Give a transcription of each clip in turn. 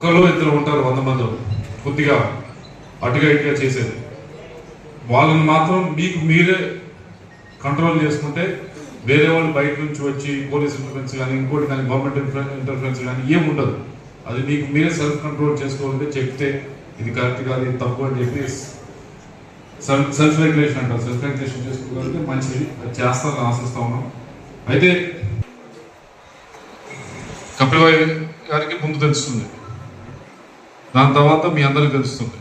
ఒకరు ఇద్దరు ఉంటారు వంద మంది కొద్దిగా అటుగా ఇటుగా చేసేది. వాళ్ళని మాత్రం మీకు మీరే కంట్రోల్ చేసుకుంటే వేరే వాళ్ళు బయట నుంచి వచ్చి పోలీస్ ఇన్ఫ్లుయెన్స్ కానీ ఇంకోటి కానీ గవర్నమెంట్ ఇంటర్ఫరెన్స్ కానీ ఏం ఉండదు. అది మీకు మీరే సెల్ఫ్ కంట్రోల్ చేసుకోవాలంటే చెప్తే ఇది కరెక్ట్ కాదు ఇది తప్పు అని చెప్పి సెల్ఫ్ రెగ్యులేషన్ అంటారు. సెల్ఫ్ రెగ్యులేషన్ చేసుకోగలిగితే మంచిది. అది చేస్తారని ఆశిస్తా ఉన్నాం. అయితే కపిల్ గారికి ముందు తెలుస్తుంది. దాని తర్వాత మీ అందరికి తెలుస్తుంది.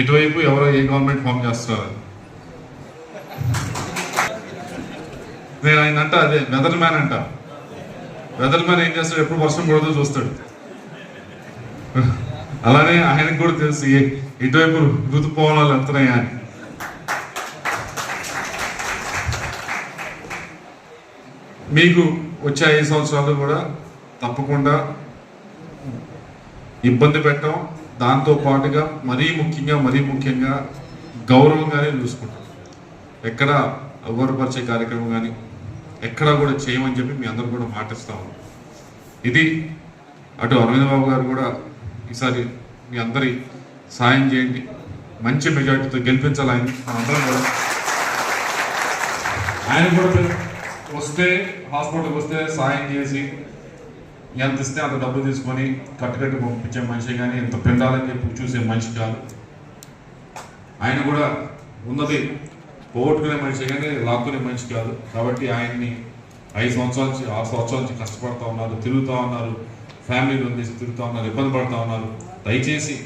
ఎటువైపు ఎవరో ఏ గవర్నమెంట్ ఫామ్ చేస్తున్నారు నేను ఆయన అంట అదే వెదర్ మ్యాన్ అంట. వెదర్ మ్యాన్ ఏం చేస్తాడు? ఎప్పుడు వర్షం పడదో చూస్తాడు. అలానే ఆయనకు కూడా తెలుసు ఇటువైపు ఋతుపవనాలు వెళ్తున్నాయా అని. మీకు వచ్చే ఐదు సంవత్సరాలు కూడా తప్పకుండా ఇబ్బంది పెట్టడం దాంతో పాటుగా మరీ ముఖ్యంగా మరీ ముఖ్యంగా గౌరవంగానే చూసుకుంటాం. ఎక్కడ అగౌరవపరిచే కార్యక్రమం కానీ ఎక్కడా కూడా చేయమని చెప్పి మీ అందరూ కూడా మాటిస్తాము ఇది అటు అరవింద్ బాబు గారు కూడా ఈసారి మీ అందరి సాయం చేయండి. మంచి మెజార్టీతో గెలిపించాలి ఆయన. మనందరం కూడా. ఆయన కూడా వస్తే హాస్పిటల్కి వస్తే సాయం చేసి ఎంత ఇస్తే అంత డబ్బులు తీసుకొని కట్టుకట్టి పంపించే మనిషి కానీ ఎంత పిండాలని చెప్పి చూసే మనిషి కాదు. ఆయన కూడా ఉన్నది పోగొట్టుకునే మనిషి కానీ లాక్కునే మనిషి కాదు. కాబట్టి ఆయన్ని ఐదు సంవత్సరాల నుంచి ఆరు సంవత్సరాల నుంచి కష్టపడుతూ ఉన్నారు తిరుగుతూ ఉన్నారు ఫ్యామిలీ ఉందేసి తిరుగుతూ ఉన్నారు ఇబ్బంది పడుతూ ఉన్నారు. దయచేసి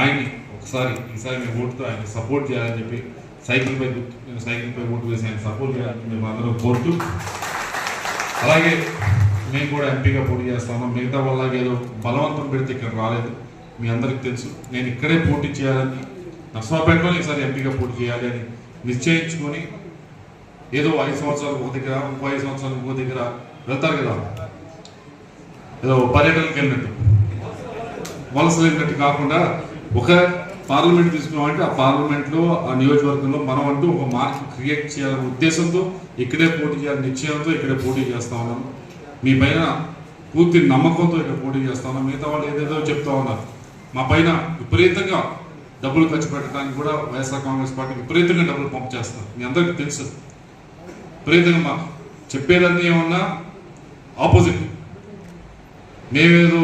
ఆయన్ని ఒకసారి ఈసారి మీ ఓటుతో ఆయన సపోర్ట్ చేయాలని చెప్పి సైకిల్ పై సైకిల్ పై ఓటు వేసి ఆయన సపోర్ట్ చేయాలని మేము అందరం కోరుతూ అలాగే నేను కూడా ఎంపీగా పోటీ చేస్తాను మిగతా వాళ్ళకి ఏదో బలవంతం పెడితే ఇక్కడ రాలేదు. మీ అందరికి తెలుసు. నేను ఇక్కడే పోటీ చేయాలని నర్సరావుపేటలో ఈసారి ఎంపీగా పోటీ చేయాలి అని నిశ్చయించుకొని ఏదో ఐదు సంవత్సరాలు ఒక దగ్గర ముప్పై ఐదు సంవత్సరాలు ఒక దగ్గర వెళ్తారు కదా. ఏదో పర్యటనకి వెళ్ళినట్టు. వలసలు వెళ్ళినట్టు కాకుండా ఒక పార్లమెంట్ తీసుకున్నామంటే ఆ పార్లమెంట్లో ఆ నియోజకవర్గంలో మనం అంటూ ఒక మార్క్ క్రియేట్ చేయాలనే ఉద్దేశంతో ఇక్కడే పోటీ చేయాలని నిశ్చయంతో ఇక్కడే పోటీ చేస్తా ఉన్నాను మీ పైన పూర్తి నమ్మకంతో ఇక్కడ పోటీ చేస్తా ఉన్నాం మిగతా వాళ్ళు ఏదేదో చెప్తా ఉన్నారు. మా పైన విపరీతంగా డబ్బులు ఖర్చు పెట్టడానికి కూడా వైఎస్ఆర్ కాంగ్రెస్ పార్టీ విపరీతంగా డబ్బులు పంపు చేస్తారు. మీ అందరికీ తెలుసు. విపరీతంగా మా చెప్పేదన్నీ ఏమన్నా ఆపోజిట్. మేమేదో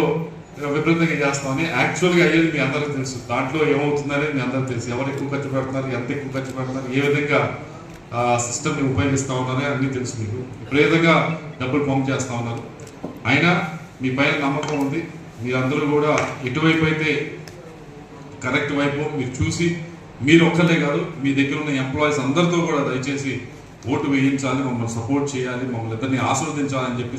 విపరీతంగా చేస్తామని యాక్చువల్గా అయ్యేది మీ అందరికీ తెలుసు. దాంట్లో ఏమవుతుందనేది మీ అందరికీ తెలుసు. ఎవరు ఎక్కువ ఖర్చు పెడుతున్నారు ఎంత ఎక్కువ ఖర్చు పెడుతున్నారు ఏ విధంగా సిస్టమ్ని ఉపయోగిస్తూ ఉన్నారని అన్నీ తెలుసు మీకు. విపరీతంగా డబ్బులు పంప్ చేస్తూ ఉన్నారు. అయినా మీ పైన నమ్మకం ఉంది. మీరందరూ కూడా ఎటువైపు అయితే కరెక్ట్ వైపు మీరు చూసి మీరు ఒక్కలే కాదు మీ దగ్గర ఉన్న ఎంప్లాయీస్ అందరితో కూడా దయచేసి ఓటు వేయించాలి మమ్మల్ని సపోర్ట్ చేయాలి మమ్మల్ని ఇద్దరిని ఆశీర్వదించాలని చెప్పి